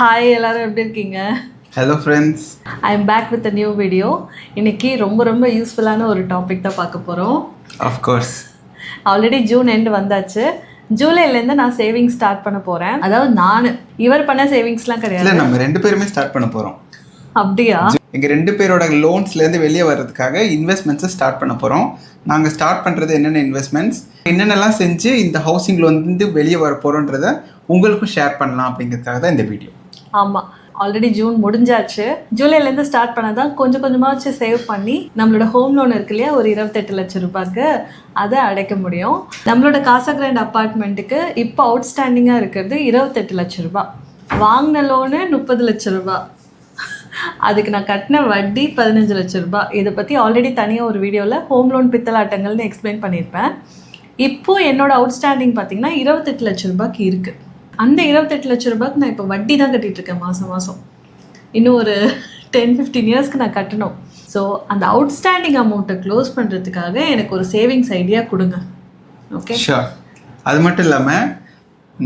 Hi எல்லாரும் எப்படி இருக்கீங்க? Hello friends I am back with new video இன்னைக்கு ரொம்ப ரொம்ப யூஸ்ஃபுல்லான ஒரு டாபிக் தான் பார்க்க போகிறோம் ஆஃப்கோர்ஸ் ஆல்ரெடி ஜூன் எண்டு வந்தாச்சு. ஜூலைலேருந்து நான் சேவிங்ஸ் ஸ்டார்ட் பண்ண போகிறேன் அதாவது நான். இவர் பண்ண சேவிங்ஸ்லாம் கிடையாது. நம்ம ரெண்டு பேருமே ஸ்டார்ட் பண்ண போகிறோம் அப்படியா? எங்கள் ரெண்டு பேரோட லோன்ஸ்லேருந்து வெளியே வர்றதுக்காக இன்வெஸ்ட்மெண்ட்ஸை ஸ்டார்ட் பண்ண போகிறோம் நாங்கள் ஸ்டார்ட் பண்ணுறது என்னென்ன இன்வெஸ்ட்மெண்ட்ஸ் என்னென்னலாம் செஞ்சு இந்த ஹவுசிங் லோன்லேருந்து வெளியே வர போகிறோன்றத உங்களுக்கும் ஷேர் பண்ணலாம் அப்படிங்கிறதுக்காக தான் இந்த வீடியோ ஆமாம் ஆல்ரெடி ஜூன் முடிஞ்சாச்சு. ஜூலைலேருந்து ஸ்டார்ட் பண்ணதான் கொஞ்சம் கொஞ்சமாச்சு சேவ் பண்ணி நம்மளோட ஹோம் லோன் இருக்கு இல்லையா? ஒரு இருபத்தெட்டு லட்சம் ரூபாய்க்கு அதை அடைக்க முடியும். நம்மளோட காசா கிராண்ட் அப்பார்ட்மெண்ட்டுக்கு இப்போ அவுட்ஸ்டாண்டிங்காக இருக்கிறது இருபத்தெட்டு லட்சம் ரூபாய். வாங்கின லோனு முப்பது லட்சம் ரூபாய். அதுக்கு நான் கட்டின வட்டி பதினஞ்சு லட்சம் ரூபாய். இதை பற்றி ஆல்ரெடி தனியாக ஒரு வீடியோவில் ஹோம் லோன் பித்தலாட்டங்கள்னு எக்ஸ்பிளைன் பண்ணியிருப்பேன். இப்போது என்னோட அவுட்ஸ்டாண்டிங் பார்த்தீங்கன்னா இருபத்தெட்டு லட்சம் ரூபாய்க்கு இருக்குது அந்த இருபத்தெட்டு லட்சம் ரூபாய்க்கு நான் இப்போ வட்டி தான் கட்டிகிட்டு இருக்கேன் மாதம் மாதம் இன்னும் ஒரு டென் ஃபிஃப்டீன் இயர்ஸ்க்கு நான் கட்டணும். ஸோ அந்த அவுட்ஸ்டாண்டிங் அமௌண்ட்டை க்ளோஸ் பண்ணுறதுக்காக எனக்கு ஒரு சேவிங்ஸ் ஐடியா கொடுங்க. ஓகே ஷோர் அது மட்டும் இல்லாமல்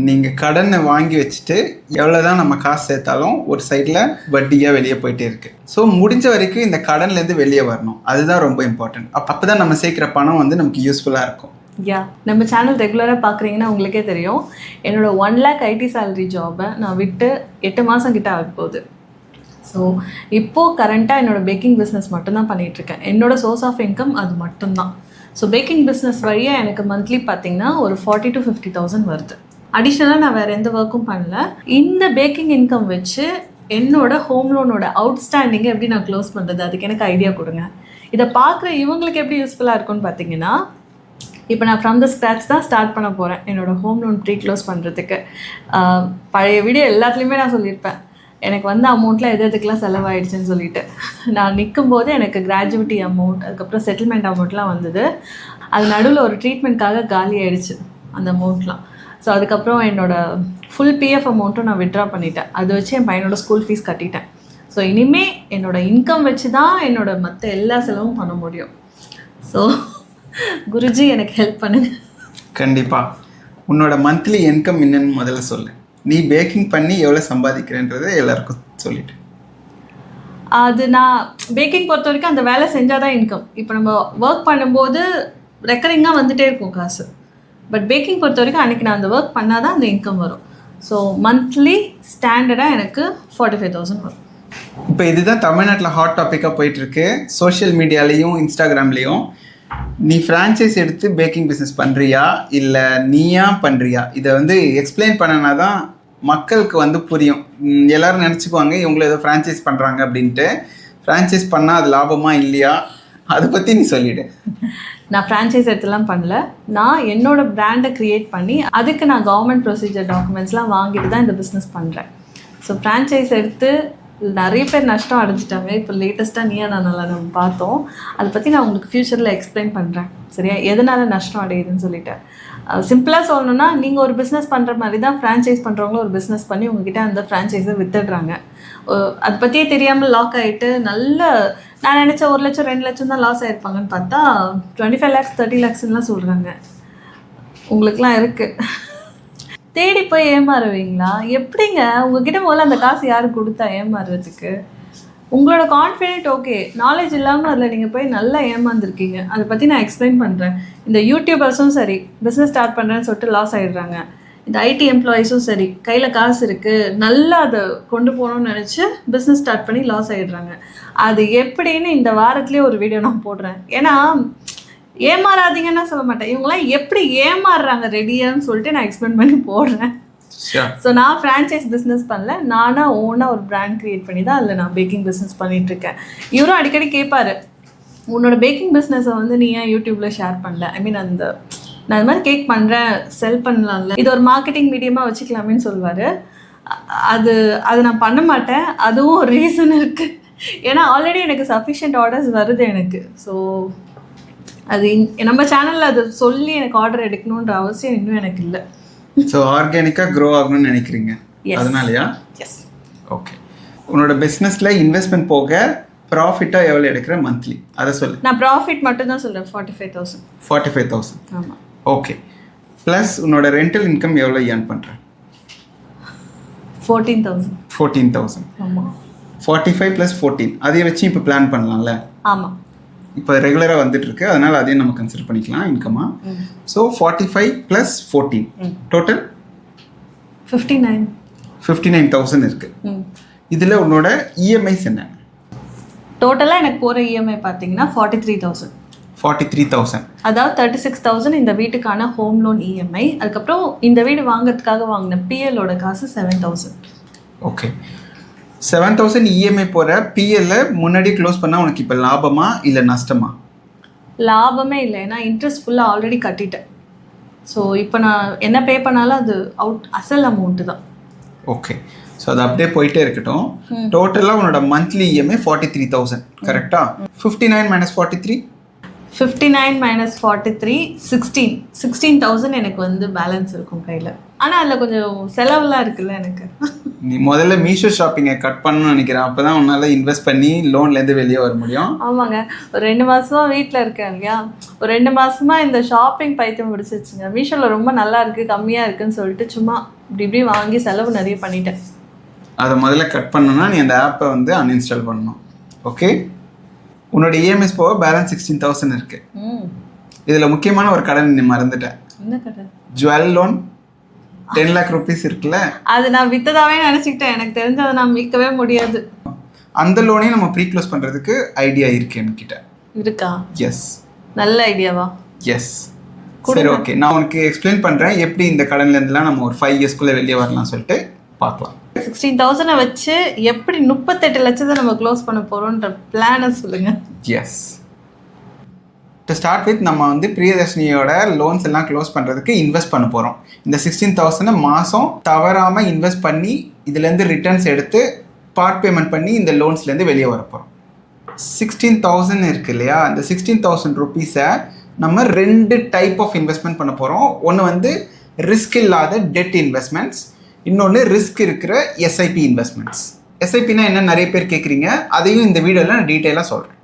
நீங்கள் கடனை வாங்கி வச்சுட்டு எவ்வளோ தான் நம்ம காசு சேர்த்தாலும் ஒரு சைடில் வட்டியாக வெளியே போயிட்டே இருக்கு. ஸோ முடிஞ்ச வரைக்கும் இந்த கடன்லேருந்து வெளியே வரணும். அதுதான் ரொம்ப இம்பார்ட்டன்ட் அப்போ அப்போ தான் நம்ம சேர்க்குற பணம் வந்து நமக்கு யூஸ்ஃபுல்லாக இருக்கும். யா நம்ம சேனல் ரெகுலராக பார்க்குறீங்கன்னா உங்களுக்கே தெரியும். என்னோட ஒன் லேக் ஐடி சேலரி ஜாபை நான் விட்டு எட்டு மாதம் கிட்ட ஆக போகுது. ஸோ இப்போது கரண்ட்டாக என்னோட பேக்கிங் பிஸ்னஸ் மட்டும்தான் பண்ணிகிட்ருக்கேன் என்னோட சோர்ஸ் ஆஃப் இன்கம் அது மட்டும்தான். ஸோ பேக்கிங் பிஸ்னஸ் வழியாக எனக்கு மந்த்லி பார்த்தீங்கன்னா ஒரு ஃபார்ட்டி டு ஃபிஃப்டி தௌசண்ட் வருது. அடிஷ்னலாக நான் வேறு எந்த ஒர்க்கும் பண்ணல. இந்த பேக்கிங் இன்கம் வச்சு என்னோட ஹோம் லோனோட அவுட்ஸ்டாண்டிங்கை எப்படி நான் க்ளோஸ் பண்ணுறது அதுக்கு எனக்கு ஐடியா கொடுங்க. இதை பார்க்குற இவங்களுக்கு எப்படி யூஸ்ஃபுல்லாக இருக்கும்னு பார்த்தீங்கன்னா இப்போ நான் ஃப்ரம் த ஸ்க்ராட்ச் தான் ஸ்டார்ட் பண்ண போகிறேன் என்னோடய ஹோம் லோன் ப்ரீ க்ளோஸ் பண்ணுறதுக்கு பழைய வீடியோ எல்லாத்துலேயுமே நான் சொல்லியிருப்பேன். எனக்கு வந்த அமௌண்ட்லாம் எது எதுக்கெலாம் செலவாயிடுச்சுன்னு சொல்லிட்டு. நான் நிற்கும் போது எனக்கு கிராஜுவிட்டி அமௌண்ட் அதுக்கப்புறம் செட்டில்மெண்ட் அமௌண்ட்லாம் வந்தது. அது நடுவில் ஒரு ட்ரீட்மெண்ட்காக காலி ஆயிடுச்சு அந்த அமௌண்ட்லாம் ஸோ அதுக்கப்புறம் என்னோட ஃபுல் பிஎஃப் அமௌண்ட்டும் நான் விட்ரா பண்ணிட்டேன். அதை வச்சு என் பையனோட ஸ்கூல் ஃபீஸ் கட்டிட்டேன். ஸோ இனிமேல் என்னோட இன்கம் வச்சு தான் என்னோட மற்ற எல்லா செலவும் பண்ண முடியும். ஸோ குருஜி எனக்கு ஹெல்ப் பண்ணுங்க. கண்டிப்பாக உன்னோட மந்த்லி இன்கம் என்னன்னு முதல்ல சொல்லு. நீ பேக்கிங் பண்ணி எவ்வளோ சம்பாதிக்கிறேன்றதை எல்லாருக்கும் சொல்லிட்டு. அது நான் பேக்கிங் பொறுத்த வரைக்கும் அந்த வேலை செஞ்சால் தான் இன்கம் இப்போ நம்ம ஒர்க் பண்ணும்போது ரெக்கரிங்காக வந்துட்டே இருக்கும் காசு பட் பேக்கிங் பொறுத்த வரைக்கும் அன்றைக்கி நான் அந்த ஒர்க் பண்ணால் தான் அந்த இன்கம் வரும். ஸோ மந்த்லி ஸ்டாண்டர்டாக எனக்கு ஃபார்ட்டி ஃபைவ் தௌசண்ட் வரும். இப்போ இதுதான் தமிழ்நாட்டில் ஹாட் டாப்பிக்காக போயிட்டுருக்கு சோஷியல் மீடியாலேயும் இன்ஸ்டாகிராம்லேயும் நீ ஃப்ரான்ச்சைஸ் எடுத்து பேக்கிங் பிஸ்னஸ் பண்ணுறியா இல்லை நீயா பண்ணுறியா இதை வந்து எக்ஸ்பிளைன் பண்ணனா தான் மக்களுக்கு வந்து புரியும். எல்லோரும் நினச்சிக்குவாங்க இவங்களை ஏதோ ஃப்ரான்ச்சைஸ் பண்ணுறாங்க அப்படின்ட்டு. ஃப்ரான்ச்சைஸ் பண்ணால் அது லாபமா இல்லையா? அதை பற்றி நீ சொல்லிவிடு நான் ஃப்ரான்ச்சைஸ் எடுத்துலாம் பண்ணல. நான் என்னோட பிராண்டை க்ரியேட் பண்ணி அதுக்கு நான் கவர்மெண்ட் ப்ரொசீஜர் டாக்குமெண்ட்ஸ்லாம் வாங்கிட்டு தான் இந்த பிஸ்னஸ் பண்ணுறேன் ஸோ ஃப்ரான்ச்சைஸ் எடுத்து நிறைய பேர் நஷ்டம் அடைஞ்சிட்டாங்க. இப்போ லேட்டஸ்ட்டாக நீயா நான் நல்லா நம்ம பார்த்தோம். அதை பற்றி நான் உங்களுக்கு ஃப்யூச்சரில் எக்ஸ்பிளைன் பண்ணுறேன் சரியா? எதனால் நஷ்டம் அடையுதுன்னு சொல்லிட்டு. சிம்பிளாக சொல்லணும்னா நீங்கள் ஒரு பிஸ்னஸ் பண்ணுற மாதிரி தான் ஃப்ரான்ச்சைஸ் பண்ணுறவங்களும் ஒரு பிஸ்னஸ் பண்ணி உங்ககிட்ட அந்த ஃப்ரான்ச்சைஸை வித்துடுறாங்க. அதை பற்றியே தெரியாமல் லாக் ஆகிட்டு நல்ல நான் நினச்ச ஒரு லட்சம் ரெண்டு லட்சம் தான் லாஸ் ஆகிருப்பாங்கன்னு பார்த்தா டுவெண்ட்டி ஃபைவ் லேக்ஸ் தேர்ட்டி லேக்ஸ்லாம் சொல்கிறாங்க உங்களுக்குலாம் இருக்குது தேடி போய் ஏமாறுவீங்களா? எப்படிங்க? உங்ககிட்ட முதல்ல அந்த காசு யாரு கொடுத்தா ஏமாறுறதுக்கு? உங்களோட கான்ஃபிடென்ட் ஓகே நாலேஜ் இல்லாமல் அதில் நீங்கள் போய் நல்லா ஏமாந்துருக்கீங்க. அதை பற்றி நான் எக்ஸ்பிளைன் பண்ணுறேன் இந்த யூடியூபர்ஸும் சரி பிஸ்னஸ் ஸ்டார்ட் பண்ணுறேன்னு சொல்லிட்டு லாஸ் ஆகிடுறாங்க இந்த ஐடி எம்ப்ளாயீஸும் சரி கையில் காசு இருக்குது நல்லா அதை கொண்டு போகணும்னு நினச்சி பிஸ்னஸ் ஸ்டார்ட் பண்ணி லாஸ் ஆகிடுறாங்க அது எப்படின்னு இந்த வாரத்துலேயே ஒரு வீடியோ நான் போடுறேன். ஏன்னா ஏமாறாதீங்கன்னு சொல்ல மாட்டேன். இவங்களாம் எப்படி ஏமாறுறாங்க ரெடியான்னு சொல்லிட்டு நான் எக்ஸ்பிளைன் பண்ணி போடுறேன். ஸோ நான் ஃப்ரான்ச்சைஸ் பிஸ்னஸ் பண்ணல. நானாக ஓனாக ஒரு பிராண்ட் க்ரியேட் பண்ணி தான் அதில் நான் பேக்கிங் பிஸ்னஸ் பண்ணிகிட்ருக்கேன் இவரும் அடிக்கடி கேட்பாரு உன்னோட பேக்கிங் பிஸ்னஸை வந்து நீ ஏன் யூடியூப்பில் ஷேர் பண்ணல? ஐ மீன் அந்த நான் இது மாதிரி கேக் பண்ணுறேன் செல் பண்ணலாம்ல. இது ஒரு மார்க்கெட்டிங் மீடியமாக வச்சுக்கலாமேன்னு சொல்லுவார். அது அது நான் பண்ண மாட்டேன். அதுவும் ஒரு ரீசன் இருக்குது ஏன்னா ஆல்ரெடி எனக்கு சஃபிஷியன்ட் ஆர்டர்ஸ் வருது எனக்கு. ஸோ அது நம்ம சேனலில் அது சொல்லி எனக்கு ஆர்டர் எடுக்கணுன்ற அவசியம் இன்னும் எனக்கு இல்லை. ஸோ ஆர்கானிக்காக க்ரோ ஆகணும்னு நினைக்கிறீங்க. அதனாலயா? எஸ் ஓகே உன்னோட பிஸ்னஸில் இன்வெஸ்ட்மெண்ட் போக ப்ராஃபிட்டாக எவ்வளோ எடுக்கிற மந்த்லி அதை சொல்லு. நான் ப்ராஃபிட் மட்டும் தான் சொல்கிறேன் forty five thousand forty five thousand ஆமாம் ஓகே ப்ளஸ் உன்னோட ரெண்டல் இன்கம் எவ்வளோ ஏர்ன் பண்ணுற ஃபோர்டீன் தௌசண்ட் ஃபோர்டீன் தௌசண்ட் ஆமாம் ஃபார்ட்டி ஃபைவ் ப்ளஸ் ஃபோர்டீன் அதை வச்சு இப்போ பிளான் பண்ணலாம்ல? ஆமாம் இப்போ ரெகுலராக வந்துட்டு இருக்கு அதனால அதையும் நம்ம கன்சிடர் பண்ணிக்கலாம் இன்கமா so forty five plus fourteen. Total fifty nine fifty nine thousand இருக்கு. இதில் உன்னோட E இஎம்ஐஸ் என்ன? டோட்டலாக எனக்கு போகிற இஎம்ஐ பார்த்தீங்கன்னா forty three thousand forty three thousand அதாவது தேர்ட்டி சிக்ஸ் தௌசண்ட் இந்த வீட்டுக்கான ஹோம் லோன் இஎம்ஐ அதுக்கப்புறம் இந்த வீடு வாங்குறதுக்காக வாங்கின பிஎல்லோட காசு seven thousand okay seven thousand EMI போகிற பிஎல்ல முன்னாடி க்ளோஸ் பண்ணால் உனக்கு இப்போ லாபமா இல்லை நஷ்டமா? லாபமே இல்லை. ஏன்னா இன்ட்ரெஸ்ட் ஃபுல்லாக ஆல்ரெடி கட்டிட்டேன். ஸோ இப்போ நான் என்ன பே பண்ணாலும் அது அவுட் அசல் அமௌண்ட்டு தான். ஓகே ஸோ அது அப்படியே போயிட்டே இருக்கட்டும். டோட்டலாக உன்னோட monthly EMI forty three thousand கரெக்டாக fifty nine minus forty three fifty nine minus forty three sixteen sixteen thousand எனக்கு வந்து பேலன்ஸ் இருக்கும் கையில். ஆனால் அதில் கொஞ்சம் செலவுலாம் இருக்குல்ல எனக்கு. நீ முதல்ல மீஷோ ஷாப்பிங்கை கட் பண்ணணும்னு நினைக்கிறேன். அப்போ தான் உன்னால் இன்வெஸ்ட் பண்ணி லோன்லேருந்து வெளியே வர முடியும். ஆமாங்க. ஒரு ரெண்டு மாசமா வீட்டில் இருக்கேன் இல்லையா? ஒரு ரெண்டு மாசமா இந்த ஷாப்பிங் பைத்தியம் பிடிச்சிருச்சுங்க. மீஷோவில் ரொம்ப நல்லா இருக்கு கம்மியாக இருக்குன்னு சொல்லிட்டு சும்மா இப்படி இப்படி வாங்கி செலவு நிறைய பண்ணிட்டேன். அதை முதல்ல கட் பண்ணணும்னா நீ அந்த ஆப்பை வந்து அன்இன்ஸ்டால் பண்ணணும். ஓகே உன்னோட இஎம்எஸ் போக பேலன்ஸ் சிக்ஸ்டீன் தௌசண்ட் இருக்குது இதில் முக்கியமான ஒரு கடன் நீ மறந்துட்டேன் என்ன கடை jewel loan ten lakh rupees இருக்குல்ல? அது நான் வித்ததாவே நினச்சிக்கிட்டேன். எனக்கு தெரிஞ்சு அதை நான் மீட்கவே முடியாது. அந்த லோனையும் நம்ம ப்ரீ க்ளோஸ் பண்ணுறதுக்கு ஐடியா இருக்கு என்கிட்ட. இருக்கா? எஸ் நல்ல ஐடியாவா எஸ் சரி ஓகே நான் உனக்கு எக்ஸ்பிளைன் பண்ணுறேன் எப்படி இந்த கடன்லேருந்துலாம் நம்ம ஒரு ஃபைவ் இயர்ஸ்க்குள்ளே வெளியே வரலாம் சொல்லிட்டு பார்க்கலாம். சிக்ஸ்டீன் தௌசண்டை வச்சு எப்படி முப்பத்தெட்டு லட்சத்தை நம்ம க்ளோஸ் பண்ண போகிறோன்ற பிளானை சொல்லுங்க. எஸ் டு ஸ்டார்ட் வித் நம்ம வந்து பிரியதர்ஷினியோட லோன்ஸ் எல்லாம் க்ளோஸ் பண்ணுறதுக்கு இன்வெஸ்ட் பண்ண போகிறோம் இந்த சிக்ஸ்டீன் தௌசண்டை மாதம் தவறாமல் இன்வெஸ்ட் பண்ணி இதுலேருந்து ரிட்டர்ன்ஸ் எடுத்து பார்ட் பேமெண்ட் பண்ணி இந்த லோன்ஸ்லேருந்து வெளியே வர போகிறோம் சிக்ஸ்டீன் தௌசண்ட் இருக்கு இல்லையா? அந்த சிக்ஸ்டீன் தௌசண்ட் ருபீஸை நம்ம ரெண்டு டைப் ஆஃப் இன்வெஸ்ட்மெண்ட் பண்ண போகிறோம் ஒன்று வந்து ரிஸ்க் இல்லாத டெட் இன்வெஸ்ட்மெண்ட்ஸ் இன்னொன்று ரிஸ்க் இருக்கிற எஸ்ஐபி இன்வெஸ்ட்மெண்ட்ஸ் எஸ்ஐபினா என்ன? நிறைய பேர் கேட்குறீங்க அதையும் இந்த வீடியோவில் நான் டீட்டெயிலாக சொல்கிறேன்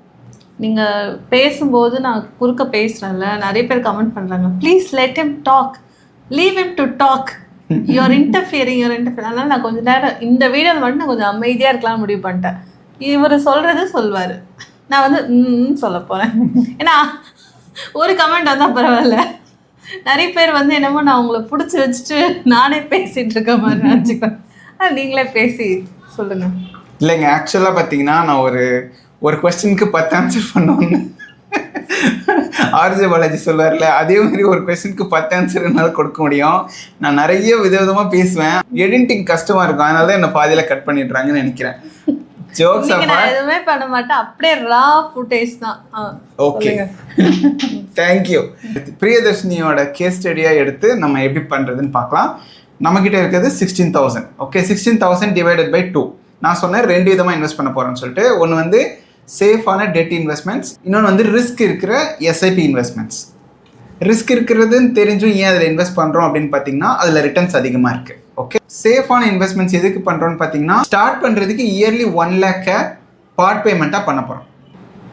நீங்கள் பேசும்போது நான் குறுக்க பேசுகிறேன்ல நிறைய பேர் கமெண்ட் பண்ணுறாங்க please let them talk leave them to talk your interfering your interfere அதனால் நான் கொஞ்சம் நேரம் இந்த வீடியோ மட்டும் நான் கொஞ்சம் அமைதியாக இருக்கலாம் முடிவு பண்ணிட்டேன். இவர் சொல்கிறது சொல்வார். நான் வந்து சொல்ல போகிறேன் ஏன்னா ஒரு கமெண்ட் வந்தால் பரவாயில்ல. நிறைய பேர் வந்து என்னமோ நான் உங்களை பிடிச்சி வச்சுட்டு நானே பேசிகிட்டு இருக்க மாதிரி நினச்சிக்கிறேன் நீங்களே பேசி சொல்லுங்கள் இல்லைங்க ஆக்சுவலாக பார்த்தீங்கன்னா நான் ஒரு ஒரு கொஸ்டினுக்கு பத்து ஆன்சர் பண்ணோன்னு ஆர்ஜே பாலாஜி சொல்லுவார்ல அதே மாதிரி ஒரு கொஸ்டினுக்கு பத்து ஆன்சர் என்னால் கொடுக்க முடியும். நான் நிறைய விதவிதமாக பேசுவேன். எடிட்டிங் கஷ்டமாக இருக்கும். அதனால தான் என்னை பாதியில் கட் பண்ணிடுறாங்கன்னு நினைக்கிறேன். ஜோக்ஸ் எதுவுமே பண்ண மாட்டேன். அப்படியே ரா ஃபுட்டேஜ் தான். ஓகே. தேங்க்யூ பிரியதர்ஷினியோட கேஸ் ஸ்டடியாக எடுத்து நம்ம எப்படி பண்ணுறதுன்னு பார்க்கலாம். நம்மக்கிட்ட இருக்கிறது sixteen thousand okay sixteen thousand divided by two நான் சொன்னேன் ரெண்டு விதமாக இன்வெஸ்ட் பண்ண போகிறேன்னு சொல்லிட்டு. ஒன்று வந்து சேஃபான டெட் இன்வெஸ்ட்மெண்ட்ஸ் இன்னொன்று வந்து ரிஸ்க் இருக்கிற எஸ்ஐபி இன்வெஸ்ட்மெண்ட்ஸ் ரிஸ்க் இருக்கிறதுன்னு தெரிஞ்சும் ஏன் அதில் இன்வெஸ்ட் பண்ணுறோம் அப்படின்னு பார்த்தீங்கன்னா அதில் ரிட்டர்ன்ஸ் அதிகமாக இருக்குது ஓகே சேஃபான இன்வெஸ்ட்மெண்ட்ஸ் எதுக்கு பண்ணுறோம்னு பார்த்தீங்கன்னா ஸ்டார்ட் பண்ணுறதுக்கு இயர்லி ஒன் லேக்கை பார்ட் பேமெண்ட்டாக பண்ண போகிறோம்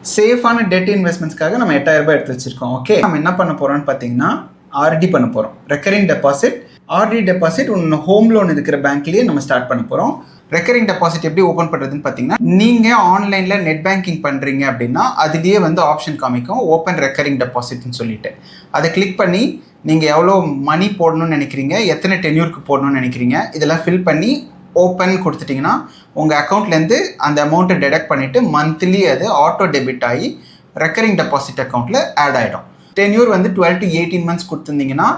சேஃபான டெட் இன்வெஸ்ட்மெண்ட்ஸ்க்காக நம்ம எட்டாயிரம் ரூபாய் எடுத்து வச்சிருக்கோம். ஓகே நம்ம என்ன பண்ண போகிறோம்னு பார்த்தீங்கன்னா ஆர்டி பண்ண போகிறோம் ரெக்கரிங் டெபாசிட் ஆர்டி டெபாசிட் ஒன்று ஹோம் லோன் இருக்கிற பேங்க்லயே நம்ம ஸ்டார்ட் பண்ண போகிறோம் ரெக்கரிங் டெபாசிட் எப்படி ஓப்பன் பண்ணுறதுன்னு பார்த்தீங்கன்னா நீங்கள் ஆன்லைனில் நெட் பேங்கிங் பண்ணுறீங்க அப்படின்னா அதுலேயே வந்து ஆப்ஷன் காமிக்கும் ஓப்பன் ரெக்கரிங் டெபாசிட்னு சொல்லிட்டு. அதை கிளிக் பண்ணி நீங்கள் எவ்வளோ மணி போடணும்னு நினைக்கிறீங்க எத்தனை டென்யூருக்கு போடணும்னு நினைக்கிறீங்க இதெல்லாம் ஃபில் பண்ணி ஓப்பன் கொடுத்துட்டிங்கன்னா உங்கள் அக்கௌண்ட்லேருந்து அந்த அமௌண்ட்டை டெடக்ட் பண்ணிவிட்டு மந்த்லி அது ஆட்டோ டெபிட் ஆகி ரெக்கரிங் டெபாசிட் அக்கௌண்ட்டில் ஆட் ஆகிடும் டென்யூர் வந்து டுவெல் டு எயிட்டீன் மந்த்ஸ் கொடுத்துருந்தீங்கன்னா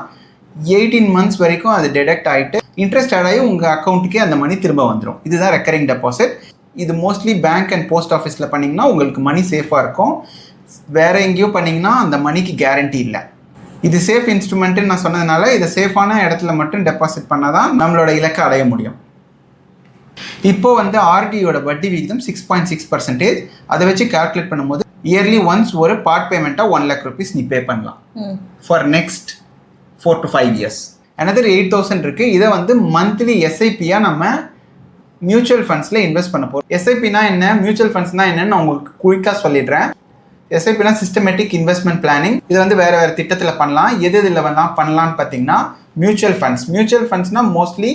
எயிட்டீன் மந்த்ஸ் வரைக்கும் அது டெடக்ட் ஆகிட்டு இன்ட்ரெஸ்ட் ஆட் ஆகி உங்கள் அக்கௌண்ட்டுக்கே அந்த மணி திரும்ப வந்துடும் இதுதான் ரெக்கரிங் டெபாசிட் இது மோஸ்ட்லி பேங்க் அண்ட் போஸ்ட் ஆஃபீஸில் பண்ணிங்கன்னா உங்களுக்கு மணி சேஃபாக இருக்கும். வேற எங்கேயோ பண்ணிங்கன்னா அந்த மணிக்கு கேரண்டி இல்லை. இது சேஃப் இன்ஸ்ட்ருமெண்ட்டுன்னு நான் சொன்னதுனால இதை சேஃபான இடத்துல மட்டும் டெபாசிட் பண்ணால் தான் நம்மளோட இலக்கை அடைய முடியும். இப்போ வந்து ஆர்டியோட வட்டி விகிதம் சிக்ஸ் பாயிண்ட் சிக்ஸ் பர்சன்டேஜ் அதை வச்சு கால்குலேட் பண்ணும்போது இயர்லி ஒன்ஸ் ஒரு பார்ட் பேமெண்ட்டாக ஒன் லேக் ருபீஸ் நீ பே பண்ணலாம். For next four to five years another eight thousand இருக்குது இதை வந்து மந்த்லி எஸ்ஐபியாக நம்ம மியூச்சுவல் ஃபண்ட்ஸில் இன்வெஸ்ட் பண்ண போகிறோம் எஸ்ஐபினா என்ன? மியூச்சுவல் ஃபண்ட்ஸ்னா என்னன்னு நான் உங்களுக்கு குயிக்காக சொல்லிடுறேன். எஸ்ஐபினா சிஸ்டமேட்டிக் இன்வெஸ்ட்மெண்ட் பிளானிங் இது வந்து வேறு வேறு திட்டத்தில் பண்ணலாம். எது இதில் வேணால் பண்ணலான்னு பார்த்தீங்கன்னா மியூச்சுவல் ஃபண்ட்ஸ் மியூச்சுவல் ஃபண்ட்ஸ்னால் மோஸ்ட்லி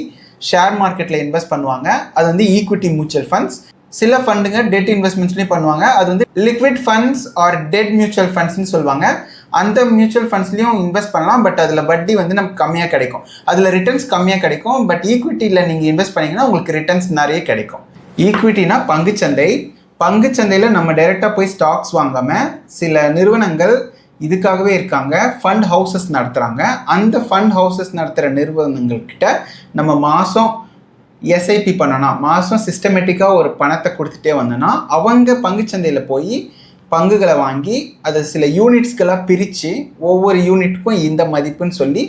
ஷேர் மார்க்கெட்டில் இன்வெஸ்ட் பண்ணுவாங்க. அது வந்து ஈக்விட்டி மியூச்சுவல் ஃபண்ட்ஸ் சில ஃபண்டுங்க டெட் இன்வெஸ்ட்மெண்ட்ஸ்லேயும் பண்ணுவாங்க. அது வந்து liquid funds or debt mutual ஃபண்ட்ஸ்னு சொல்லுவாங்க. அந்த மியூச்சுவல் ஃபண்ட்ஸ்லையும் இன்வெஸ்ட் பண்ணலாம் பட் அதில் வட்டி வந்து நமக்கு கம்மியாக கிடைக்கும். அதில் ரிட்டர்ன்ஸ் கம்மியாக கிடைக்கும் பட் ஈக்விட்டியில் நீங்கள் இன்வெஸ்ட் பண்ணிங்கன்னா உங்களுக்கு ரிட்டர்ன்ஸ் நிறைய கிடைக்கும். ஈக்விட்டினா பங்குச்சந்தை. பங்குச்சந்தையில் நம்ம டைரெக்டாக போய் ஸ்டாக்ஸ் வாங்காமல் சில நிறுவனங்கள் இதுக்காகவே இருக்காங்க. ஃபண்ட் ஹவுசஸ் நடத்துகிறாங்க அந்த ஃபண்ட் ஹவுசஸ் நடத்துகிற நிறுவனங்கள்கிட்ட நம்ம மாதம் எஸ்ஐபி பண்ணோன்னா மாதம் சிஸ்டமேட்டிக்காக ஒரு பணத்தை கொடுத்துட்டே வந்தோன்னா அவங்க பங்குச்சந்தையில் போய் பங்குகளை வாங்கி அதை சில யூனிட்ஸ்களாக பிரித்து ஒவ்வொரு யூனிட்டுக்கும் இந்த மதிப்புன்னு சொல்லி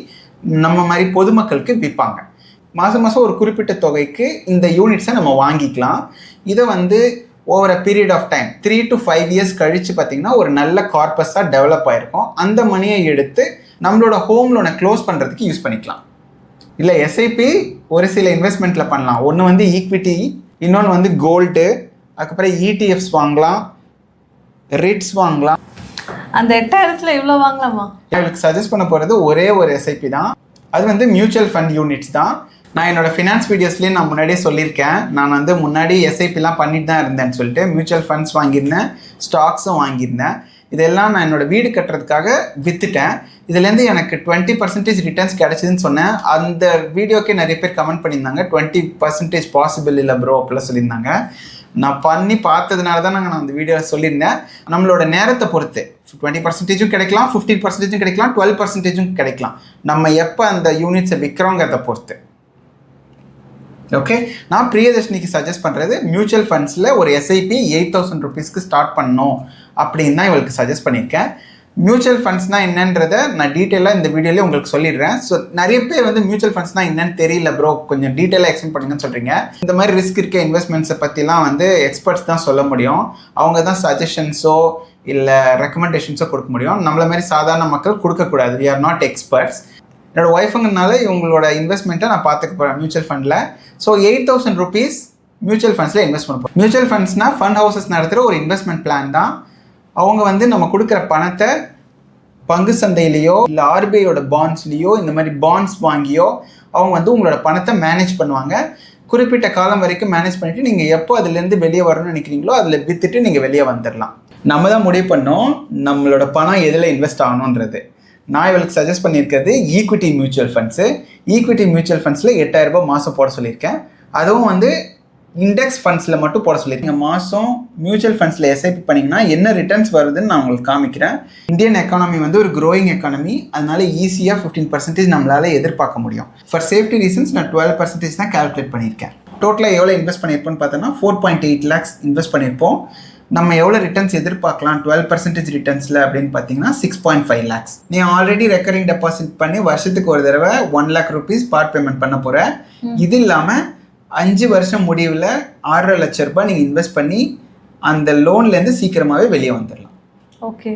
நம்ம மாதிரி பொதுமக்களுக்கு விற்பாங்க. மாதம் மாதம் ஒரு குறிப்பிட்ட தொகைக்கு இந்த யூனிட்ஸை நம்ம வாங்கிக்கலாம். இதை வந்து over a period of time three to five years கழித்து பார்த்தீங்கன்னா ஒரு நல்ல கார்பஸாக டெவலப் ஆகிருக்கும் அந்த மணியை எடுத்து நம்மளோட ஹோம் லோனை க்ளோஸ் பண்ணுறதுக்கு யூஸ் பண்ணிக்கலாம். இல்லை எஸ்ஐபி ஒரு சில இன்வெஸ்ட்மெண்ட்டில் பண்ணலாம். ஒன்று வந்து ஈக்விட்டி இன்னொன்று வந்து கோல்டு அதுக்கப்புறம் இடிஎஃப்ஸ் வாங்கலாம். ரிட்ஸ் வாங்கலாம். அந்த எட்டாயிரத்துல இவ்வளோ வாங்கலாமா? எனக்கு சஜஸ்ட் பண்ண போகிறது ஒரே ஒரு எஸ்ஐபி தான். அது வந்து மியூச்சுவல் ஃபண்ட் யூனிட்ஸ் தான். நான் என்னோட ஃபினான்ஸ் வீடியோஸ்லேயே நான் முன்னாடியே சொல்லியிருக்கேன். நான் வந்து முன்னாடி எஸ்ஐபிலாம் பண்ணிட்டு தான் இருந்தேன்னு சொல்லிட்டு மியூச்சுவல் ஃபண்ட்ஸ் வாங்கியிருந்தேன் ஸ்டாக்ஸும் வாங்கியிருந்தேன். இதெல்லாம் நான் என்னோட வீடு கட்டுறதுக்காக விற்றுட்டேன் இதுலேருந்து எனக்கு டுவெண்ட்டி பர்சன்டேஜ் ரிட்டர்ன்ஸ் கிடச்சிதுன்னு சொன்னேன். அந்த வீடியோக்கே நிறைய பேர் கமெண்ட் பண்ணியிருந்தாங்க. டுவெண்ட்டி பர்சன்டேஜ் பாசிபிள் இல்லை ப்ரோ அப்படிலாம் சொல்லியிருந்தாங்க. நான் பண்ணி பார்த்ததுனால தான் நாங்கள் நான் அந்த வீடியோ சொல்லியிருந்தேன். நம்மளோட நேரத்தை பொறுத்து டுவெண்ட்டி பர்சன்டேஜும் கிடைக்கலாம் ஃபிஃப்டீன் பர்சன்டேஜும் கிடைக்கலாம் டுவெல் பர்சன்டேஜும் கிடைக்கலாம். நம்ம எப்போ அந்த யூனிட்ஸை விற்கிறோங்கிறத பொறுத்து. ஓகே நான் பிரியதர்ஷினிக்கு சஜஸ்ட் பண்ணுறது மியூச்சுவல் ஃபண்ட்ஸில் ஒரு எஸ்ஐபி எயிட் தௌசண்ட் ருபீஸ்க்கு ஸ்டார்ட் பண்ணணும். அப்படின்னு தான் இவளுக்கு சஜஸ்ட் பண்ணியிருக்கேன். மியூச்சுவல் ஃபண்ட்ஸ்னால் என்னன்றதை நான் டீட்டெயிலாக இந்த வீடியோலேயே உங்களுக்கு சொல்லிடுறேன். ஸோ நிறைய பேர் வந்து மியூச்சுவல் ஃபண்ட்ஸ்னால் என்னன்னு தெரியல ப்ரோ கொஞ்சம் டீட்டெயிலாக எக்ஸ்பிளைன் பண்ணுங்கன்னு சொல்கிறீங்க இந்த மாதிரி ரிஸ்க் இருக்க இன்வெஸ்ட்மெண்ட்ஸை பற்றிலாம் வந்து எக்ஸ்பர்ட்ஸ் தான் சொல்ல முடியும். அவங்க தான் சஜஷன்ஸோ இல்லை ரெக்கமெண்டேஷன்ஸோ கொடுக்க முடியும். நம்மள மாதிரி சாதாரண மக்கள் கொடுக்கக்கூடாது. வி ஆர் நாட் எக்ஸ்பர்ட்ஸ் என்னோடய ஒய்ஃபுங்கனால இவங்களோட இன்வெஸ்ட்மெண்ட்டை நான் பார்த்துக்க போகிறேன் மியூச்சுவல் ஃபண்டில் so eight thousand rupees mutual ஃபண்ட்ஸில் invest பண்ண போகிறோம் மியூச்சுவல் ஃபண்ட்ஸ்னால் ஃபண்ட் ஹவுசஸ் நடத்துகிற ஒரு இன்வெஸ்ட்மெண்ட் பிளான் தான். அவங்க வந்து நம்ம கொடுக்குற பணத்தை பங்கு சந்தையிலையோ இல்லை ஆர்பிஐயோட பாண்ட்ஸ்லேயோ இந்த மாதிரி பாண்ட்ஸ் வாங்கியோ அவங்க வந்து உங்களோட பணத்தை மேனேஜ் பண்ணுவாங்க. குறிப்பிட்ட காலம் வரைக்கும் மேனேஜ் பண்ணிவிட்டு நீங்கள் எப்போ அதுலேருந்து வெளியே வரணும்னு நினைக்கிறீங்களோ அதில் விற்றுட்டு நீங்கள் வெளியே வந்துடலாம் நம்ம தான் முடிவு பண்ணோம் நம்மளோட பணம் எதில் இன்வெஸ்ட் ஆகணுன்றது நான் இவளுக்கு சஜஸ்ட் பண்ணியிருக்கிறது equity mutual funds equity mutual ஃபண்ட்ஸில் எட்டாயிரரூபா மாதம் போட சொல்லியிருக்கேன். அதுவும் வந்து இண்டெக்ஸ் ஃபண்ட்ஸில் மட்டும் போட சொல்லியிருக்கேன். மாதம் மியூச்சுவல் ஃபண்ட்ஸில் எஸ்ஐபி பண்ணிங்கன்னா என்ன ரிட்டர்ன்ஸ் வருதுன்னு நான் உங்களுக்கு காமிக்கிறேன். இந்தியன் எக்கானமி வந்து ஒரு க்ரோயிங் எக்கானமி அதனால ஈஸியாக ஃபிஃப்டீன் பர்சன்டேஜ் நம்மளால் எதிர்பார்க்க முடியும். ஃபார் சேஃப்டி ரீசன்ஸ் நான் டுவெல் பர்சன்டேஜ் தான் கால்குலேட் பண்ணியிருக்கேன். டோட்டலாக எவ்வளோ இன்வெஸ்ட் பண்ணியிருப்போம்னு பார்த்தோன்னா four point eight lakhs invest பண்ணியிருப்போம். நம்ம எவ்வளோ ரிட்டர்ன்ஸ் எதிர்பார்க்கலாம்? டுவெல் பர்சன்டேஜ் ரிட்டர்ன்ஸில் அப்படின்னு பார்த்தீங்கன்னா சிக்ஸ் பாயிண்ட் ஃபைவ் லேக்ஸ் நீ ஆல்ரெடி ரெக்கரிங் டெபாசிட் பண்ணி வருஷத்துக்கு ஒரு தடவை one lakh rupees part payment பண்ண போகிற இது இல்லாமல் அஞ்சு வருஷம் முடிவில் ஆறரை லட்ச ரூபாய் நீங்கள் இன்வெஸ்ட் பண்ணி அந்த லோன்லேருந்து சீக்கிரமாகவே வெளியே வந்துடலாம் ஓகே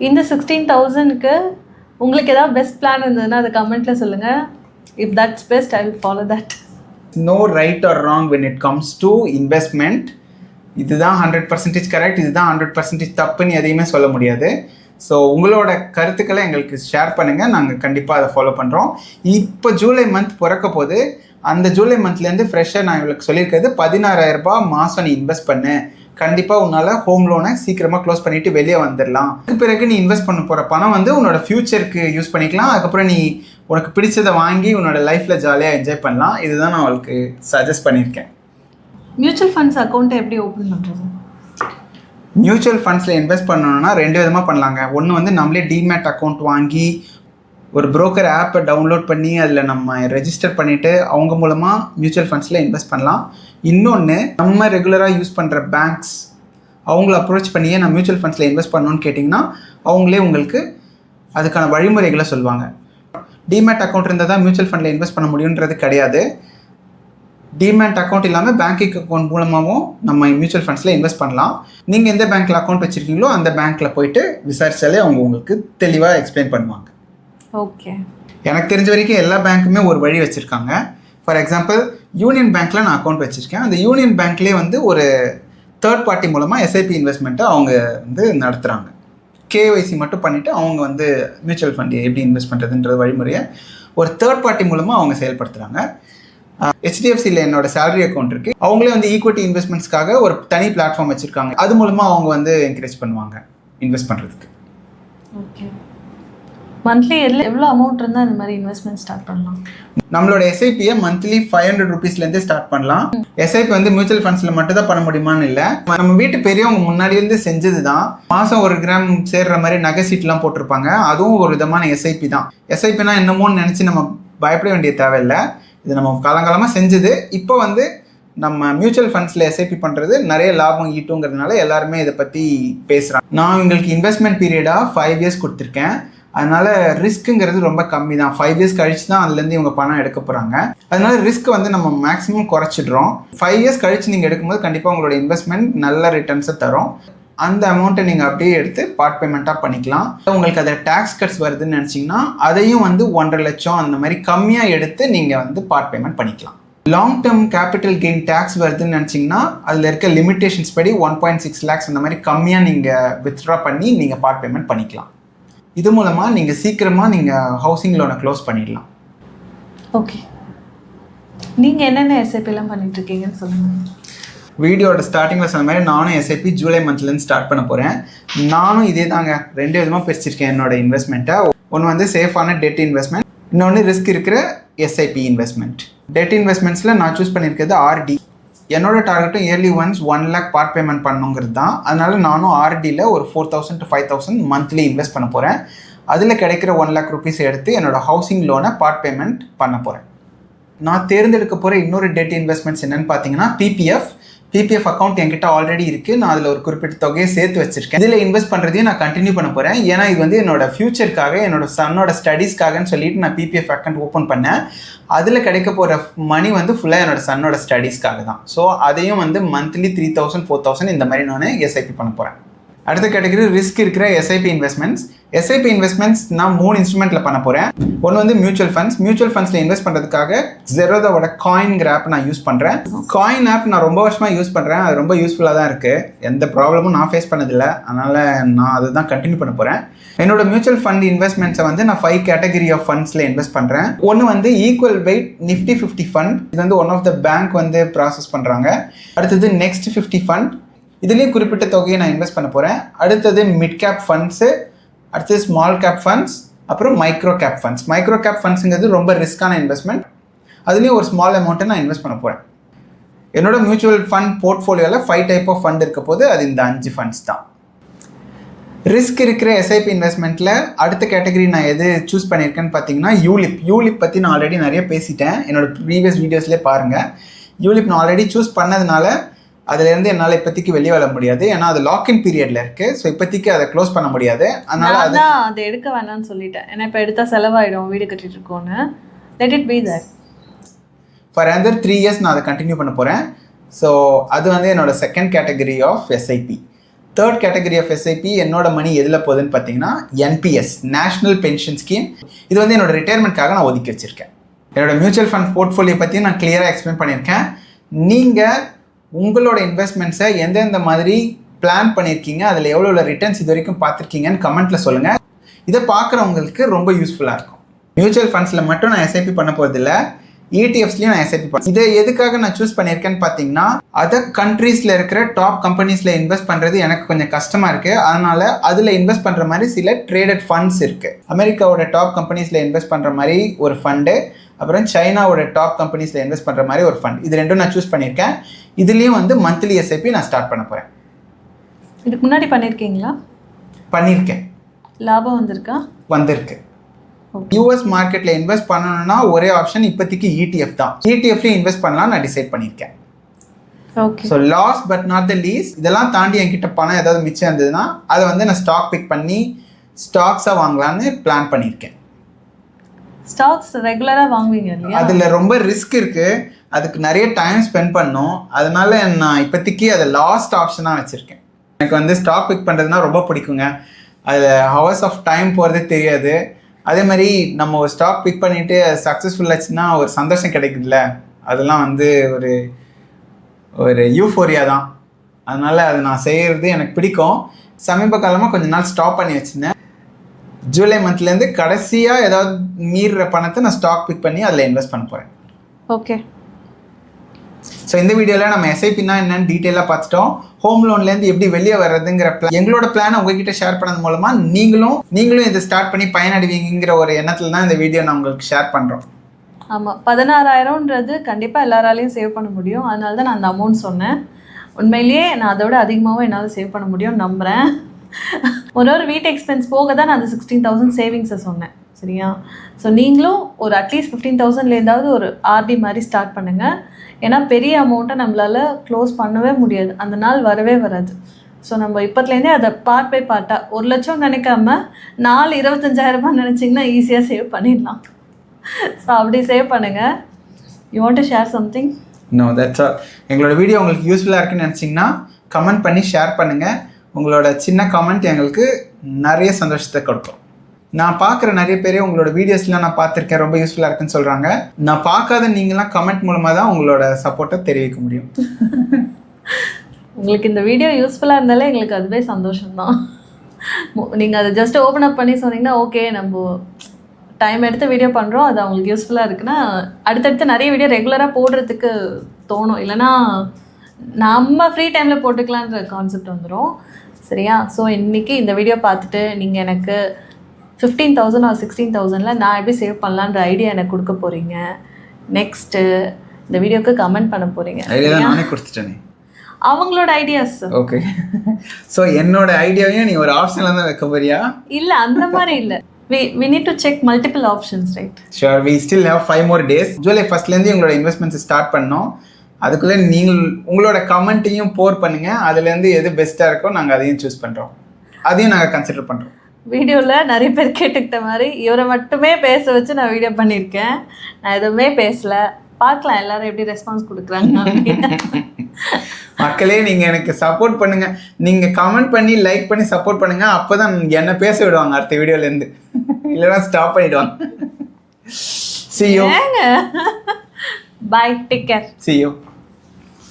இந்த சிக்ஸ்டீன் தௌசண்ட்க்கு உங்களுக்கு ஏதாவது பெஸ்ட் பிளான் இருந்ததுன்னா அதை கமெண்ட்டில் சொல்லுங்கள் if that's best I will follow that no right or wrong when it comes to investment இதுதான் ஹண்ட்ரட் பர்சன்டேஜ் கரெக்ட் இதுதான் ஹண்ட்ரட் பர்சன்டேஜ் தப்புன்னு எதையுமே சொல்ல முடியாது. ஸோ உங்களோட கருத்துக்களை எங்களுக்கு ஷேர் பண்ணுங்கள் நாங்கள் கண்டிப்பாக அதை ஃபாலோ பண்ணுறோம் இப்போ ஜூலை மந்த் பிறக்க போது அந்த ஜூலை மந்த்லேருந்து ஃப்ரெஷ்ஷாக நான் இவளுக்கு சொல்லியிருக்கிறது பதினாறாயிரம் ரூபாய் மாதம் நீ இன்வெஸ்ட் பண்ணு. கண்டிப்பாக உன்னால் ஹோம் லோனை சீக்கிரமாக க்ளோஸ் பண்ணிவிட்டு வெளியே வந்துடலாம் அதுக்கு பிறகு நீ இன்வெஸ்ட் பண்ண போகிற பணம் வந்து உன்னோட ஃப்யூச்சருக்கு யூஸ் பண்ணிக்கலாம். அதுக்கப்புறம் நீ உனக்கு பிடிச்சதை வாங்கி உன்னோட லைஃப்பில் ஜாலியாக என்ஜாய் பண்ணலாம். இதுதான் நான் அவளுக்கு சஜஸ்ட் பண்ணியிருக்கேன். மியூச்சுவல் ஃபண்ட்ஸ் அக்கௌண்ட்டை எப்படி ஓப்பன் பண்ணுறது மியூச்சுவல் ஃபண்ட்ஸில் இன்வெஸ்ட் பண்ணணும்னா ரெண்டு விதமாக பண்ணலாங்க. ஒன்று வந்து நம்மளே டிமேட் அக்கௌண்ட் வாங்கி ஒரு ப்ரோக்கர் ஆப்பை டவுன்லோட் பண்ணி அதில் நம்ம ரெஜிஸ்டர் பண்ணிவிட்டு அவங்க மூலமாக மியூச்சுவல் ஃபண்ட்ஸில் இன்வெஸ்ட் பண்ணலாம். இன்னொன்று நம்ம ரெகுலராக யூஸ் பண்ணுற பேங்க்ஸ் அவங்கள அப்ரோச் பண்ணியே நான் மியூச்சுவல் ஃபண்ட்ஸில் இன்வெஸ்ட் பண்ணணும்னு கேட்டிங்கன்னா அவங்களே உங்களுக்கு அதுக்கான வழிமுறைகளை சொல்லுவாங்க. டிமேட் அக்கௌண்ட் இருந்தால் தான் மியூச்சுவல் ஃபண்டில் இன்வெஸ்ட் பண்ண முடியுன்றது கிடையாது. டிமேட் அக்கௌண்ட் இல்லாமல் பேங்கிங் அக்கௌண்ட் மூலமாகவும் நம்ம மியூச்சுவல் ஃபண்ட்ஸில் இன்வெஸ்ட் பண்ணலாம். நீங்கள் எந்த பேங்க்கில் அக்கௌண்ட் வச்சுருக்கீங்களோ அந்த பேங்க்கில் போயிட்டு விசாரித்தாலே அவங்க உங்களுக்கு தெளிவாக எக்ஸ்பிளைன் பண்ணுவாங்க. ஓகே எனக்கு தெரிஞ்ச வரைக்கும் எல்லா பேங்க்குமே ஒரு வழி வச்சுருக்காங்க. ஃபார் எக்ஸாம்பிள் யூனியன் பேங்க்கில் நான் அக்கௌண்ட் வச்சுருக்கேன். அந்த யூனியன் பேங்க்லேயே வந்து ஒரு தேர்ட் பார்ட்டி மூலமாக எஸ்ஐபி இன்வெஸ்ட்மெண்ட்டை அவங்க வந்து நடத்துகிறாங்க கேஒய்சி மட்டும் பண்ணிவிட்டு அவங்க வந்து மியூச்சுவல் ஃபண்ட் எப்படி இன்வெஸ்ட் பண்ணுறதுன்ற வழிமுறையை ஒரு தேர்ட் பார்ட்டி மூலமாக அவங்க செயல்படுத்துகிறாங்க ஹெச்டிஎஃப்சியில் என்னோட சேலரி அக்கௌண்ட் இருக்கு. அவங்களே வந்து ஈக்விட்டி இன்வெஸ்ட்மெண்ட்ஸ்க்காக ஒரு தனி பிளாட்ஃபார்ம் வச்சிருக்காங்க. அது மூலமா அவங்க வந்து என்கரேஜ் பண்ணுவாங்க இன்வெஸ்ட் பண்றதுக்கு. ஓகே மந்த்லி எவ்வளோ எவ்வளோ அமௌண்ட் இருந்தால் இந்த மாதிரி இன்வெஸ்ட்மெண்ட் ஸ்டார்ட் பண்ணலாம்? நம்மளோட எஸ்ஐபியை மந்த்லி ஃபைவ் ஹண்ட்ரட் ருபீஸ்லேருந்தே ஸ்டார்ட் பண்ணலாம். எஸ்ஐபி வந்து மியூச்சுவல் ஃபண்ட்ஸில் மட்டும் தான் பண்ண முடியுமான்னு இல்லை. நம்ம வீட்டு பெரியவங்க முன்னாடியிருந்து செஞ்சது தான் மாதம் ஒரு கிராம் சேர்ற மாதிரி நகை சீட்லாம் போட்டிருப்பாங்க. அதுவும் ஒரு விதமான எஸ்ஐபி தான். எஸ்ஐபினா என்னமோன்னு நினச்சி நம்ம பயப்பட வேண்டிய தேவையில்லை. இது நம்ம காலங்காலமாக செஞ்சது. இப்போ வந்து நம்ம மியூச்சுவல் ஃபண்ட்ஸில் எஸ்ஐபி பண்ணுறது நிறைய லாபம் ஈட்டுங்கிறதுனால எல்லாருமே இதை பற்றி பேசுகிறாங்க நான் உங்களுக்கு இன்வெஸ்ட்மெண்ட் பீரியடாக ஃபைவ் இயர்ஸ் கொடுத்துருக்கேன். அதனால ரிஸ்க்குங்கிறது ரொம்ப கம்மி தான் ஃபைவ் இயர்ஸ் கழிச்சு தான் அதுலேருந்து இவங்க பணம் எடுக்க போகிறாங்க அதனால ரிஸ்க் வந்து நம்ம மேக்ஸிமம் குறைச்சிடுறோம். ஃபைவ் இயர்ஸ் கழிச்சு நீங்கள் எடுக்கும்போது கண்டிப்பாக உங்களோட இன்வெஸ்ட்மெண்ட் நல்ல ரிட்டர்ன்ஸை தரும். அந்த அமௌண்ட்டை நீங்கள் அப்படியே எடுத்து பார்ட் பேமெண்ட்டாக பண்ணிக்கலாம். உங்களுக்கு அதில் டேக்ஸ் கட்ஸ் வருதுன்னு நினச்சிங்கன்னா அதையும் வந்து ஒன்றரை லட்சம் அந்த மாதிரி கம்மியாக எடுத்து நீங்கள் வந்து பார்ட் பேமெண்ட் பண்ணிக்கலாம். Long term capital gain tax வருதுன்னு நினச்சிங்கன்னா அதில் இருக்க லிமிடேஷன்ஸ் படி ஒன் பாயிண்ட் சிக்ஸ் லேக்ஸ் அந்த மாதிரி கம்மியாக நீங்கள் வித்ட்ரா பண்ணி நீங்கள் பார்ட் பேமெண்ட் பண்ணிக்கலாம். இது மூலமாக நீங்கள் சீக்கிரமாக நீங்கள் ஹவுசிங் லோனை க்ளோஸ் பண்ணிடலாம். ஓகே நீங்கள் என்னென்ன எஸ்ஐபிலாம் பண்ணிட்டு இருக்கீங்கன்னு சொல்லுங்கள் வீடியோட ஸ்டார்டிங்கில் சொன்ன மாதிரி நானும் எஸ்ஐபி ஜூலை மந்த்லேருந்து ஸ்டார்ட் பண்ண போகிறேன் நானும் இதே தாங்க ரெண்டு விதமாக பிரிச்சிருக்கேன் என்னோட இன்வெஸ்ட்மெண்ட்டை ஒன்று வந்து சேஃபான டெட் இன்வெஸ்ட்மெண்ட் இன்னொன்று ரிஸ்க் இருக்கிற எஸ்ஐபி இன்வெஸ்ட்மெண்ட் டெட் இன்வெஸ்ட்மெண்ட்ஸில் நான் சூஸ் பண்ணியிருக்கிறது ஆர்டி என்னோட டார்கெட்டும் yearly once one lakh part payment பண்ணுங்கிறது தான் அதனால நானும் ஆர்டியில் ஒரு four thousand to five thousand monthly invest பண்ண போகிறேன் அதில் கிடைக்கிற ஒன் லேக் ருபீஸ் எடுத்து என்னோட ஹவுசிங் லோனை பார்ட் பேமெண்ட் பண்ண போகிறேன் நான் தேர்ந்தெடுக்க போகிற இன்னொரு டெட் இன்வெஸ்ட்மெண்ட்ஸ் என்னன்னு பார்த்தீங்கன்னா பிபிஎஃப் பிபிஎஃப் அக்கௌண்ட் என்கிட்ட ஆல்ரெடி இருக்குது நான் அதில் ஒரு குறிப்பிட்ட தொகையை சேர்த்து வச்சிருக்கேன். இதில் இன்வெஸ்ட் பண்ணுறதையும் நான் கண்டினியூ பண்ண போகிறேன் ஏன்னா இது வந்து என்னோட ஃபியூச்சருக்காக என்னோட சன்னோட ஸ்டடீஸ்க்காகன்னு சொல்லிட்டு நான் பிபிஎஃப் அக்கௌண்ட் ஓப்பன் பண்ணேன். அதில் கிடைக்க போகிற மணி வந்து ஃபுல்லாக என்னோட சன்னோட ஸ்டடீஸ்க்காக தான். ஸோ அதையும் வந்து monthly three thousand four thousand இந்த மாதிரி நான் எஸ்ஐபி பண்ண போகிறேன் அடுத்த கேட்டகரி ரிஸ்க் இருக்கிற எஸ்ஐபி இன்வெஸ்ட்மெண்ட்ஸ் எஸ்ஐபி இன்வெஸ்ட்மெண்ட்ஸ் நான் மூணு இன்ஸ்ட்ருமெண்ட்டில் பண்ண போகிறேன் ஒன்று வந்து மியூச்சுவல் ஃபண்ட்ஸ் மியூச்சுவல் ஃபண்ட்ஸில் இன்வெஸ்ட் பண்ணுறதுக்காக ஜெரோதாவோட காயின்கிற ஆப் நான் யூஸ் பண்ணுறேன் காயின் ஆப் நான் ரொம்ப வருஷமாக யூஸ் பண்ணுறேன் அது ரொம்ப யூஸ்ஃபுல்லாக தான் இருக்குது எந்த ப்ராப்ளமும் நான் ஃபேஸ் பண்ணதில்லை. அதனால் நான் அதை தான் கண்டினியூ பண்ண போகிறேன் என்னோட மியூச்சுவல் ஃபண்ட் இன்வெஸ்ட்மெண்ட்ஸை வந்து நான் ஃபைவ் கேட்டகரி ஆஃப் ஃபண்ட்ஸில் இன்வெஸ்ட் பண்ணுறேன் ஒன்று வந்து equal weight Nifty fifty fund இது வந்து ஒன் ஆஃப் த பேங்க் வந்து ப்ராசஸ் பண்ணுறாங்க அடுத்தது நெக்ஸ்ட் ஃபிஃப்டி ஃபண்ட் இதுலேயும் குறிப்பிட்ட தொகையை நான் இன்வெஸ்ட் பண்ண போகிறேன் அடுத்தது மிட் கேப் ஃபண்ட்ஸு அடுத்தது ஸ்மால் கேப் ஃபண்ட்ஸ் அப்புறம் micro cap funds micro cap ஃபண்ட்ஸுங்கிறது ரொம்ப ரிஸ்க்கான இன்வெஸ்ட்மெண்ட் அதுலேயும் ஒரு ஸ்மால் அமௌண்ட்டை நான் இன்வெஸ்ட் பண்ண போகிறேன் என்னோட மியூச்சுவல் ஃபண்ட் போர்ட்ஃபோலியோவில் ஃபைவ் டைப் ஆஃப் ஃபண்ட் இருக்க போது அது இந்த அஞ்சு ஃபண்ட்ஸ் தான். ரிஸ்க் இருக்கிற எஸ்ஐபி இன்வெஸ்ட்மெண்ட்டில் அடுத்த கேட்டகரி நான் எது சூஸ் பண்ணியிருக்கேன்னு பார்த்தீங்கன்னா யூலிப் யூலிப் பற்றி நான் ஆல்ரெடி நிறைய பேசிட்டேன். என்னோட ப்ரீவியஸ் வீடியோஸ்லேயே பாருங்கள் யூலிப் நான் ஆல்ரெடி சூஸ் பண்ணதுனால அதுலேருந்து என்னால் இப்போதைக்கு வெளியே வர முடியாது. ஏன்னா அது லாக்இன் பீரியடில் இருக்குது ஸோ இப்போதைக்கு அதை க்ளோஸ் பண்ண முடியாது. அதனால் அது அதை எடுக்க வேணாம்னு சொல்லிட்டேன். ஏன்னா இப்போ எடுத்தால் செலவாயிடும். வீடு கட்டிட்டு இருக்கோன்னு let it be that for another three years நான் அதை கண்டினியூ பண்ண போகிறேன் ஸோ அது வந்து என்னோட second category of SIP third category of SIP என்னோட மணி எதில் போகுதுன்னு பார்த்தீங்கன்னா என்பிஎஸ் நேஷனல் பென்ஷன் ஸ்கீம் இது வந்து என்னோட ரிட்டையர்மெண்ட்காக நான் ஒதுக்கி வச்சிருக்கேன். என்னோட மியூச்சுவல் ஃபண்ட் போர்ட்ஃபோலியோ பற்றி நான் கிளியராக எக்ஸ்பிளைன் பண்ணியிருக்கேன். நீங்கள் உங்களோட இன்வெஸ்ட்மெண்ட்ஸை எந்தெந்த மாதிரி பிளான் பண்ணியிருக்கீங்க அதில் எவ்வளோ ரிட்டர்ன்ஸ் இது வரைக்கும் பார்த்துருக்கீங்கன்னு கமெண்ட்டில் சொல்லுங்கள் இதை பார்க்குறவங்களுக்கு ரொம்ப யூஸ்ஃபுல்லாக இருக்கும். மியூச்சுவல் ஃபண்ட்ஸில் மட்டும் நான் எஸ்ஐபி பண்ண போகிறதில்ல இடிஎஃப்ஸ்லையும் நான் எஸ்ஐபி பண்ண இதை எதுக்காக நான் சூஸ் பண்ணியிருக்கேன்னு பார்த்தீங்கன்னா அதர் கண்ட்ரீஸில் இருக்கிற டாப் கம்பெனிஸில் இன்வெஸ்ட் பண்ணுறது எனக்கு கொஞ்சம் கஷ்டமாக இருக்குது அதனால் அதில் இன்வெஸ்ட் பண்ணுற மாதிரி சில ட்ரேடட் ஃபண்ட்ஸ் இருக்குது அமெரிக்காவோட டாப் கம்பெனிஸில் இன்வெஸ்ட் பண்ணுற மாதிரி ஒரு ஃபண்டு அப்புறம் சைனாவோட டாப் கம்பெனிஸில் இன்வெஸ்ட் பண்ணுற மாதிரி ஒரு ஃபண்ட் இது ரெண்டும் நான் சூஸ் பண்ணியிருக்கேன். இதுலேயும் வந்து மந்த்லி எஸ்ஐபி நான் ஸ்டார்ட் பண்ண போகிறேன் இதுக்கு முன்னாடி பண்ணியிருக்கீங்களா? பண்ணியிருக்கேன். லாபம் வந்திருக்கா? வந்திருக்கு. யூஎஸ் மார்க்கெட்டில் இன்வெஸ்ட் பண்ணணும்னா ஒரே ஆப்ஷன் இப்போதைக்கு E இடிஎஃப் தான். இடிஎஃப்லேயும் இன்வெஸ்ட் பண்ணலாம் நான் டிசைட் பண்ணியிருக்கேன். Okay. So last but not the least இதெல்லாம் தாண்டி என்கிட்ட பணம் ஏதாவது மிச்சம் இருந்ததுன்னா அதை வந்து நான் ஸ்டாக் பிக் பண்ணி ஸ்டாக்ஸாக வாங்கலான்னு பிளான் பண்ணியிருக்கேன். ஸ்டாக்ஸ் ரெகுலராக வாங்குவீங்க இல்லையா? அதில் ரொம்ப ரிஸ்க் இருக்குது அதுக்கு நிறைய டைம் ஸ்பெண்ட் பண்ணும். அதனால நான் இப்போதைக்கு அதை லாஸ்ட் ஆப்ஷனாக வச்சுருக்கேன். எனக்கு வந்து ஸ்டாக் பிக் பண்ணுறதுனா ரொம்ப பிடிக்குங்க. அதில் ஹவர்ஸ் ஆஃப் டைம் போகிறதே தெரியாது. அதே மாதிரி நம்ம ஒரு ஸ்டாக் பிக் பண்ணிவிட்டு சக்ஸஸ்ஃபுல் ஆச்சுன்னா ஒரு சந்தோஷம் கிடைக்குதுல்ல. அதெல்லாம் வந்து ஒரு ஒரு யூஃபோரியா தான். அதனால் அது நான் செய்கிறது எனக்கு பிடிக்கும். சமீப காலமாக கொஞ்ச நாள் ஸ்டாப் பண்ணி வச்சுருந்தேன். ஜூலை மந்த்லேருந்து கடைசியாக ஏதாவது மீறுற பணத்தை நான் ஸ்டாக் பிக் பண்ணி அதில் இன்வெஸ்ட் பண்ண போகிறேன் ஓகே ஸோ இந்த வீடியோவில் நம்ம எஸ்ஐபினா என்னன்னு டீட்டெயிலாக பார்த்துட்டோம். ஹோம் லோன்லேருந்து எப்படி வெளியே வர்றதுங்கிற பிளான் எங்களோட பிளானை உங்ககிட்ட ஷேர் பண்ணது மூலமாக நீங்களும் நீங்களும் இதை ஸ்டார்ட் பண்ணி பயனடைவீங்கிற ஒரு எண்ணத்தில் தான் இந்த வீடியோ நான் உங்களுக்கு ஷேர் பண்ணுறோம் ஆமாம் பதினாறாயிரம்ன்றது கண்டிப்பாக எல்லாராலையும் சேவ் பண்ண முடியும். அதனால தான் நான் அந்த அமௌண்ட் சொன்னேன். உண்மையிலேயே நான் அதை விட அதிகமாகவும் என்னால் சேவ் பண்ண முடியும்னு நம்புகிறேன் ஒரு ஒரு வீட்டு எக்ஸ்பென்ஸ் போக தான் நான் அந்த சிக்ஸ்டீன் தௌசண்ட் சேவிங்ஸை சொன்னேன் சரியா? ஸோ நீங்களும் ஒரு அட்லீஸ்ட் ஃபிஃப்டீன் தௌசண்ட்லேருந்தாவது ஒரு ஆர்டி மாதிரி ஸ்டார்ட் பண்ணுங்கள் ஏன்னா பெரிய அமௌண்ட்டை நம்மளால் க்ளோஸ் பண்ணவே முடியாது. அந்த நாள் வரவே வராது. ஸோ நம்ம இப்போத்துலேருந்தே அதை பார்ட் பை பார்ட்டாக ஒரு லட்சம் நினைக்காம நாலு இருபத்தஞ்சாயிரரூபா நினச்சிங்கன்னா ஈஸியாக சேவ் பண்ணிடலாம். ஸோ அப்படி சேவ் பண்ணுங்கள் you want to share something no that's எங்களோட வீடியோ உங்களுக்கு யூஸ்ஃபுல்லாக இருக்குன்னு நினச்சிங்கன்னா கமெண்ட் பண்ணி ஷேர் பண்ணுங்கள் உங்களோட சின்ன கமெண்ட் எங்களுக்கு நிறைய சந்தோஷத்தை கொடுக்கும். நான் பார்க்குற நிறைய பேரே உங்களோட வீடியோஸ்லாம் நான் பார்த்துருக்கேன் ரொம்ப யூஸ்ஃபுல்லாக இருக்குன்னு சொல்கிறாங்க நான் பார்க்காத நீங்களாம் கமெண்ட் மூலமாக தான் உங்களோட சப்போர்ட்டை தெரிவிக்க முடியும். உங்களுக்கு இந்த வீடியோ யூஸ்ஃபுல்லாக இருந்தாலே எங்களுக்கு அதுவே சந்தோஷம்தான். நீங்கள் அதை ஜஸ்ட் ஓப்பன் அப் பண்ணி சொன்னீங்கன்னா ஓகே நம்ம டைம் எடுத்து வீடியோ பண்ணுறோம் அது அவங்களுக்கு யூஸ்ஃபுல்லாக இருக்குன்னா அடுத்தடுத்து நிறைய வீடியோ ரெகுலராக போடுறதுக்கு தோணும். இல்லைன்னா நம்ம ஃப்ரீ டைமில் போட்டுக்கலான்ற கான்செப்ட் வந்துடும் சரியா? ஸோ இன்றைக்கி இந்த வீடியோ பார்த்துட்டு நீங்கள் எனக்கு ஃபிஃப்டீன் தௌசண்ட் ஆர் சிக்ஸ்டீன் தௌசண்டில் நான் எப்படி சேவ் பண்ணலான்ற ஐடியா எனக்கு கொடுக்க போகிறீங்க நெக்ஸ்ட்டு இந்த வீடியோக்கு கமெண்ட் பண்ண போகிறீங்க நானே கொடுத்துட்டேனே. அவங்களோட ஐடியாஸ் ஓகே ஸோ என்னோட ஐடியாவையும் நீ ஒரு ஆப்ஷனில் தான் வைக்க போறியா? இல்ல அந்த மாதிரி இல்ல. We we need to check multiple options right? Sure we still have five more days July ஃபர்ஸ்ட்லேருந்து எங்களோட இன்வெஸ்ட்மெண்ட்ஸ் ஸ்டார்ட் பண்ணோம். அதுக்குள்ளே நீங்கள் உங்களோட கமெண்ட்டையும் போர் பண்ணுங்கள் அதுலேருந்து எது பெஸ்ட்டாக இருக்கோ நாங்கள் அதையும் சூஸ் பண்ணுறோம் அதையும் நாங்கள் கன்சிடர் பண்ணுறோம் வீடியோல நிறைய பேர் கேட்டுக்கிட்ட மாதிரி இவரை மட்டுமே பேச வச்சு நான் வீடியோ பண்ணியிருக்கேன். நான் எதுவுமே பேசல. பார்க்கலாம் எல்லாரும் எப்படி ரெஸ்பான்ஸ் கொடுக்குறாங்க. மக்களே நீங்கள் எனக்கு சப்போர்ட் பண்ணுங்கள் நீங்கள் கமெண்ட் பண்ணி லைக் பண்ணி சப்போர்ட் பண்ணுங்கள் அப்போ தான் என்னை பேச விடுவாங்க அடுத்த வீடியோலேருந்து. இல்லைன்னா ஸ்டாப் பண்ணிடுவாங்க. See you. Bye take care see you.